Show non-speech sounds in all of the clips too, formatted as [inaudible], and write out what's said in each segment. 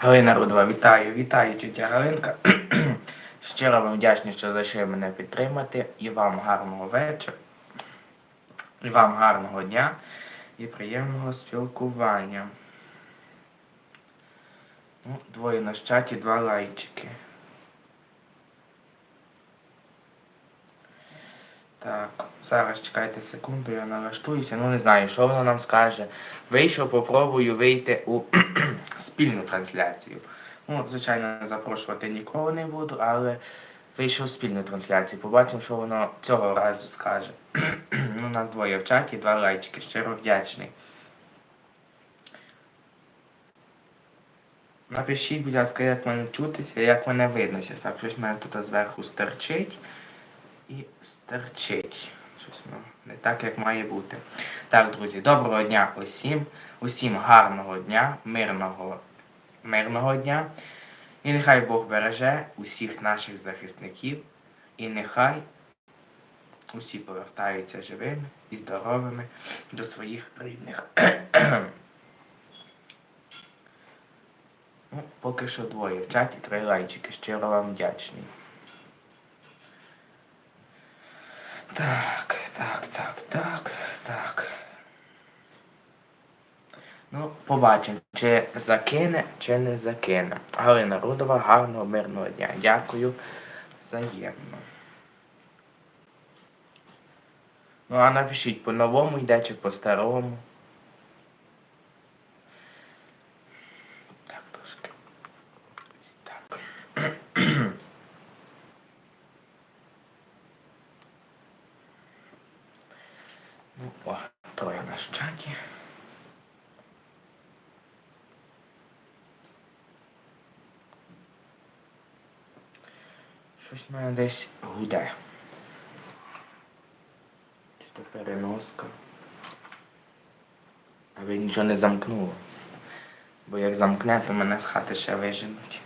Галина Рудова, вітаю, вітаю, тітя Галинка. [clears throat] Щиро вам вдячний, що зайшли мене підтримати. І вам гарного вечора. І вам гарного дня і приємного спілкування. Ну, двоє на чаті, два лайчики. Так, зараз чекайте секунду, я налаштуюся. Ну не знаю, що воно нам скаже. Вийшов, попробую вийти у [clears throat] спільну трансляцію. Ну, звичайно, запрошувати нікого не буду, але вийшов у спільну трансляцію. Побачимо, що воно цього разу скаже. [clears throat] ну, у нас двоє в чаті, два лайчики, щиро вдячний. Напишіть, будь ласка, як мене чутися, як мене виднося. Так, щось мене тут зверху стерчить і стерчить. Щось ну, не так, як має бути. Так, друзі, доброго дня усім. Усім гарного дня, мирного, мирного дня. І нехай Бог береже усіх наших захисників. І нехай усі повертаються живими і здоровими до своїх рідних. ну, поки що двоє в чаті, три лайчики. Щиро вам вдячний. Так, так, так, так, так. Ну, побачимо, чи закине, чи не закине. Галина Рудова, гарного, мирного дня. Дякую взаємно. Ну, а напишіть, по-новому йде чи по-старому. Так, трошки. Ось Так. Ну, о, троє на чаті. Щось в мене десь гуде. Чи то переноска. А ви нічого не замкнуло. Бо як замкне, то мене з хати ще виженуть.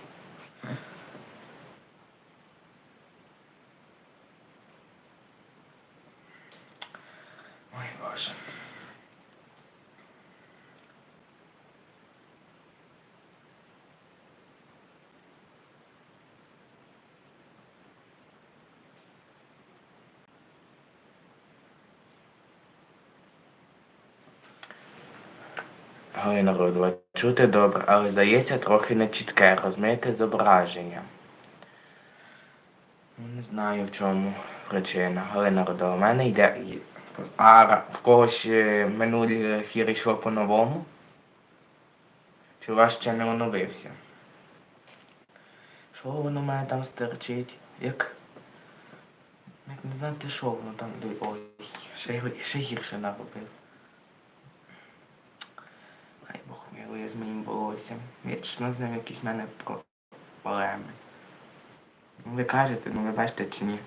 Ой боже. Галина Родова, чути добре, але здається трохи нечітке, розумієте, зображення. Ну, Не знаю в чому причина. Галина Родова, в мене йде. А в когось минулі ефіри йшло по-новому? Чи у вас ще не оновився? Що воно в мене там стерчить? Як. Як не знаєте, що воно там. Ой, ще, ще гірше наробив. Хай Бог милує з моїм волоссям. Вічно з ним якісь в мене про- проблеми. Ну, ви кажете, ну ви бачите чи ні?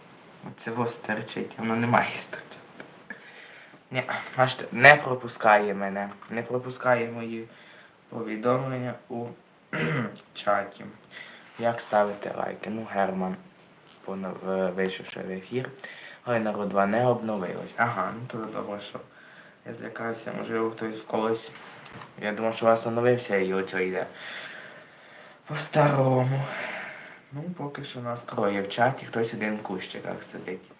Оце во стерчить, воно не має стерчати. Ні, бачите, не пропускає мене. Не пропускає мої повідомлення у [clears throat] чаті. Як ставити лайки? Ну, Герман вийшовши в ефір. Народ 2 не обновилось. Ага, ну то добре, що я злякався, можливо, хтось в когось. Я думав, що у вас оновився і оцю йде. По-старому. Ну, поки що нас троє в чаті, хтось один в кущиках сидить.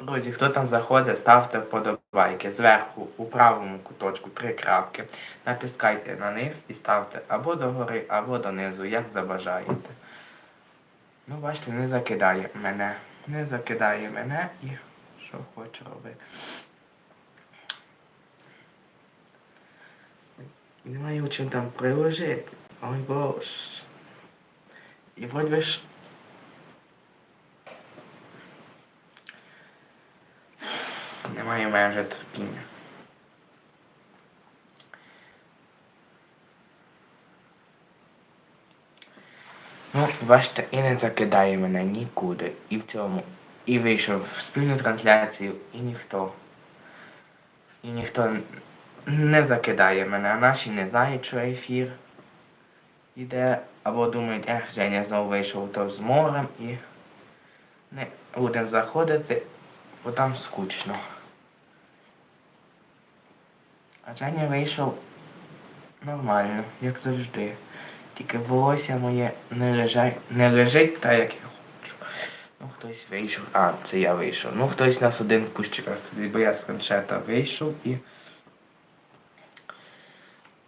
Друзі, хто там заходить, ставте вподобайки. Зверху у правому куточку три крапки. Натискайте на них і ставте або догори, або донизу, як забажаєте. Ну, бачите, не закидає мене. Не закидає мене і що хочу робити. І немає чим там приложити. Ой боже. І вроді ж. Немає вже терпіння. Ну, бачите, і не закидає мене нікуди. І в цьому. І вийшов в спільну трансляцію, і ніхто. І ніхто не закидає мене, а наші не знають, що ефір іде, або думають, ех, Женя знову вийшов то з морем і не будемо заходити, бо там скучно. А Женя вийшов Нормально, як завжди. Тільки волосся моє не лежать, не лежить так, як я хочу. Ну, хтось вийшов. А, це я вийшов. Ну, хтось нас один кущик розсадив, бо я з планшета вийшов і.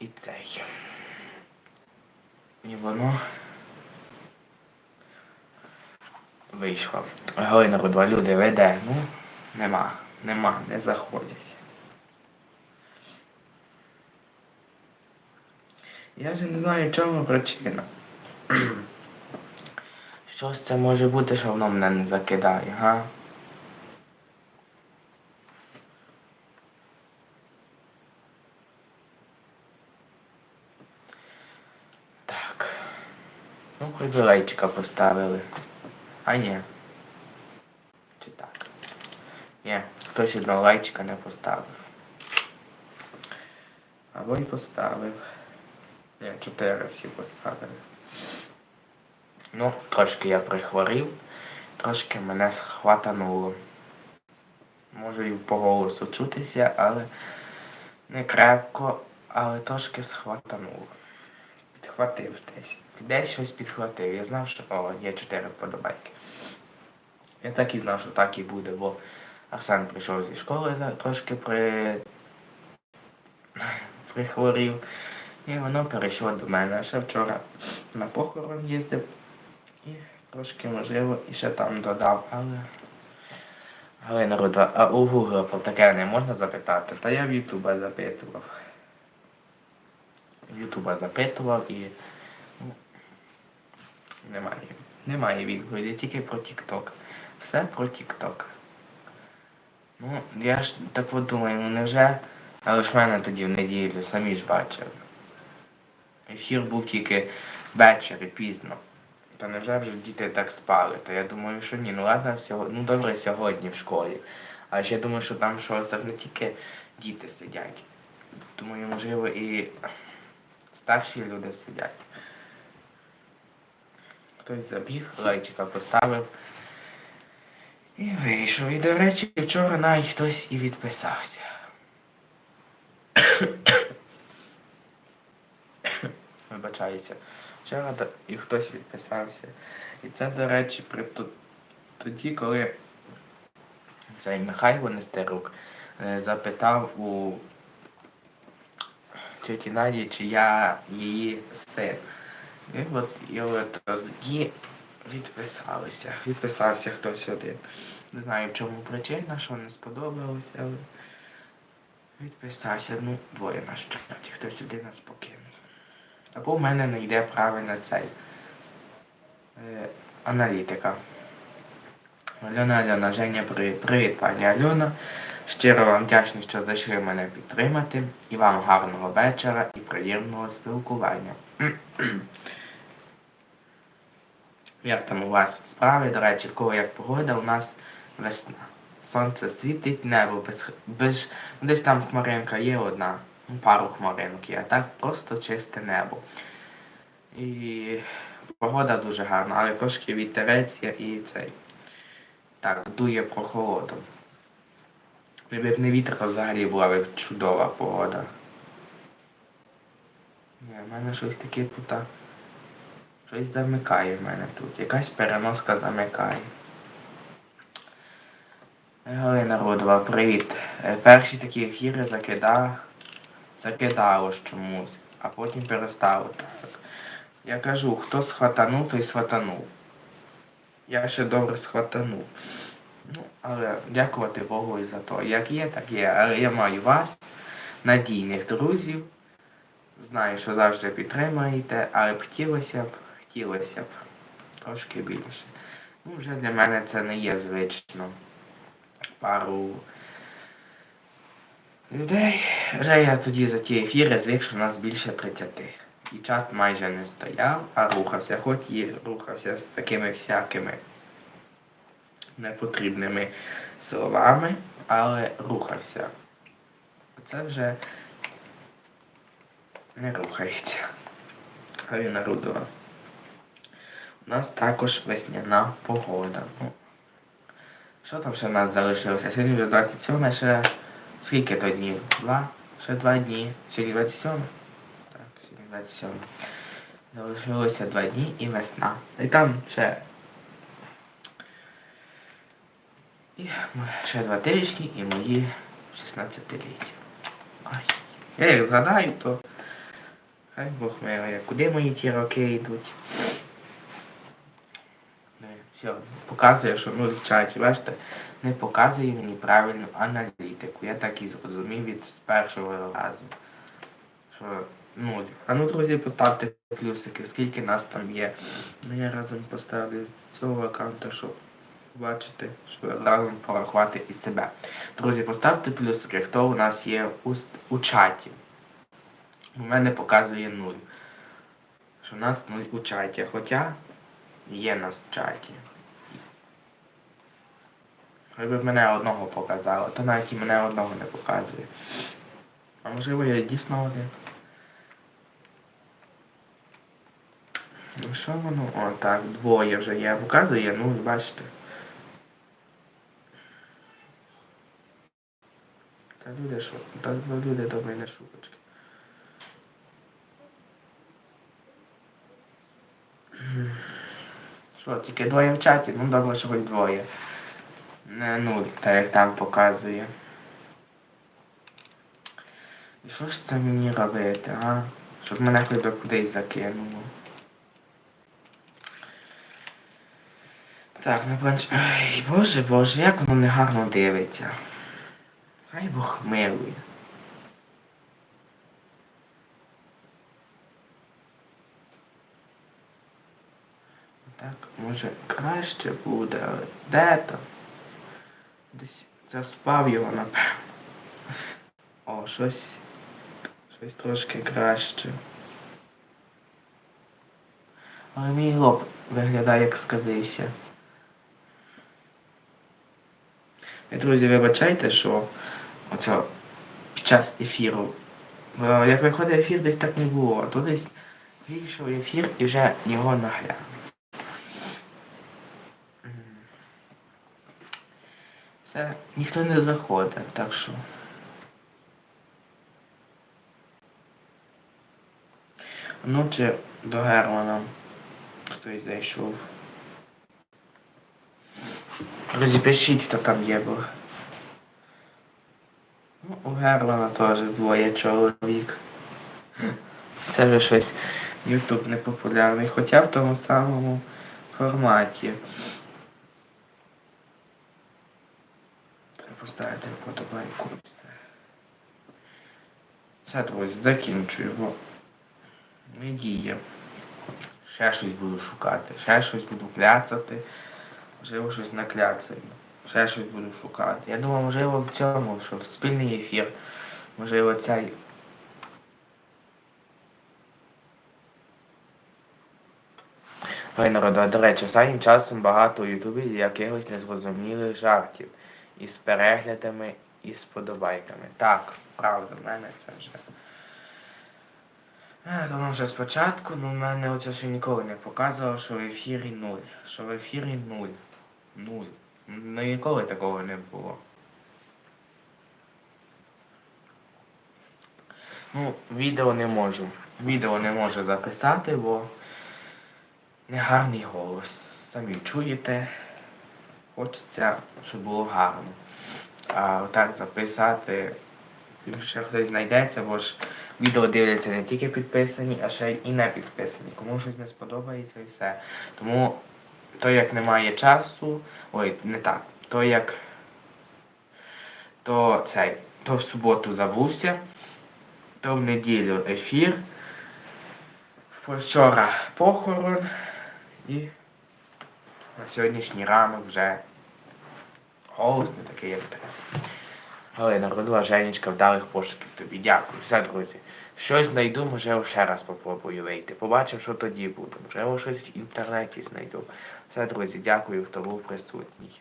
І цей. І воно. Вийшло. Ой, народу, люди веде. Ну, нема, нема, не заходять. Я вже не знаю, в чому причина. Що ж це може бути, що воно мене не закидає, га? Так. Ну, хоч би лайчика поставили. А ні. Чи так? Ні, хтось одного лайчика не поставив. Або й поставив. Ні, чотири всі поставили. Ну, трошки я прихворів, трошки мене схватануло. Можу і по голосу чутися, але не крепко, але трошки схватануло. Підхватив десь. Десь щось підхватив. Я знав, що о, є чотири вподобайки. Я так і знав, що так і буде, бо Арсен прийшов зі школи, трошки при... [laughs] прихворів. І воно перейшло до мене. Ще вчора на похорон їздив і трошки можливо і ще там додав, але. Але народ, а у Google про таке не можна запитати? Та я в Ютуба запитував. В Ютуба запитував і. Ну, немає. Немає відповіді, тільки про TikTok. Все про TikTok. Ну, я ж так от думаю, ну невже. Але ж мене тоді в неділю, самі ж бачили. Ефір був тільки ввечері, пізно. Та невже вже діти так спали? Та я думаю, що ні. Ну ладно, сьогодні, ну добре, сьогодні в школі. Але ж я думаю, що там в шорцах не тільки діти сидять. Думаю, можливо, і старші люди сидять. Хтось забіг, лайчика поставив. І вийшов. І, до речі, вчора навіть хтось і відписався. Вчора і хтось відписався. І це, до речі, при тоді, коли цей Михайло Нестерук е, запитав у тьоті Наді, чи я її син. І от, і от тоді відписалися. Відписався хтось один. Не знаю, в чому причина, що не сподобалося, але відписався. Ну, двоє на чаті, хтось один нас покинув. Або в мене не йде правильно цей е, аналітика. Альона Альона, Женя, привіт. Пані Альона. Щиро вам вдячний, що зайшли мене підтримати. І вам гарного вечора і приємного спілкування. [clears throat] Як там у вас справи? До речі, в кого як погода, у нас весна. Сонце світить, небо без, без десь там хмаринка є одна, пару хмаринок є, а так просто чисте небо. І погода дуже гарна, але трошки вітерець і цей. Так, дує прохолоду. Якби б не вітер, то взагалі була б чудова погода. Ні, в мене щось таке тут. Щось замикає в мене тут. Якась переноска замикає. Галина Рудова, привіт. Е, Перші такі ефіри закида... закидало ж чомусь, а потім перестало так. Я кажу, хто схватанув, той схватанув. Я ще добре схватанув. Ну, але дякувати Богу і за то. Як є, так є. Але я маю вас, надійних друзів. Знаю, що завжди підтримуєте, але б хотілося б, хотілося б трошки більше. Ну, вже для мене це не є звично. Пару людей. Вже я тоді за ті ефіри звик, що у нас більше 30. І чат майже не стояв, а рухався, хоч і рухався з такими всякими непотрібними словами, але рухався. Це вже не рухається. Галина Рудова. У нас також весняна погода. Ну, що там ще в нас залишилося? Сьогодні вже 27, ще скільки то днів? Два? Ще два дні. Сьогодні 27? Так. 27. Залишилося два дні і весна. І там ще. І ще два тижні і мої 16-ліття. Ай. Я як згадаю, то хай Бог милує, куди мої ті роки йдуть. Все, показує, що ну чаті, бачите, не показує мені правильну аналітику. Я так і зрозумів від з першого разу. Що нуль. А ну, друзі, поставте плюсики, скільки нас там є. Ну, я разом поставлю з цього аккаунта, щоб побачити, щоб разом порахувати і себе. Друзі, поставте плюсики, хто у нас є у, у чаті. У мене показує нуль. Що у нас нуль у чаті. Хоча є нас в чаті. Якби мене одного показало, то навіть і мене одного не показує. А можливо я дійсно один. Ну що воно? О, так, двоє вже є. Показує, ну бачите. Та люди що? Та люди до мене шуточки. Що, тільки двоє в чаті? Ну добре, що хоч двоє. Не нуль, так як там показує. І що ж це мені робити, а? Щоб мене хоч би кудись закинуло. Так, на планш... Ай, боже, боже, як воно негарно дивиться. Хай Бог милує. Так, може краще буде, де там? Десь заспав його, напевно. О, щось. Щось трошки краще. Але мій лоб виглядає як сказився. І, друзі, вибачайте, що оце під час ефіру. Як виходить ефір, десь так не було, а то десь вийшов ефір і вже його нагляд. Все, ніхто не заходить, так що. Ну чи до Германа хтось зайшов. Друзі, пишіть, хто там є, бо. Ну, у Германа теж двоє чоловік. Це вже щось Ютуб непопулярний, хоча в тому самому форматі. Поставити вподобайку. все. Закінчую, бо не діє. Ще щось буду шукати, ще щось буду кляцати, можливо, щось накляцаю. Ще щось буду шукати. Я думав, можливо, в цьому, що в спільний ефір, можливо, цей. Ой, народа, до речі, останнім часом багато у Ютубі якихось незрозумілих жартів. Із переглядами і з подобайками. Так, правда, в мене це вже. Е, То вже спочатку, ну в мене оце ще ніколи не показувало, що в ефірі нуль. Що в ефірі нуль. Нуль. Ну ніколи такого не було. Ну, відео не можу. Відео не можу записати, бо негарний голос. Самі чуєте. Хочеться, щоб було гарно. А отак записати. Ще хтось знайдеться, бо ж відео дивляться не тільки підписані, а ще і не підписані. Кому щось не сподобається і все. Тому то як немає часу, ой, не так, то як то цей, то в суботу забувся, то в неділю ефір, вчора похорон і на сьогоднішній ранок вже голос не такий, як треба. Галина родила Женечка, вдалих пошуків тобі. Дякую. Все, друзі. Щось знайду, може ще раз попробую вийти. Побачив, що тоді буде. Можливо, щось в інтернеті знайду. Все, друзі, дякую, хто був присутній.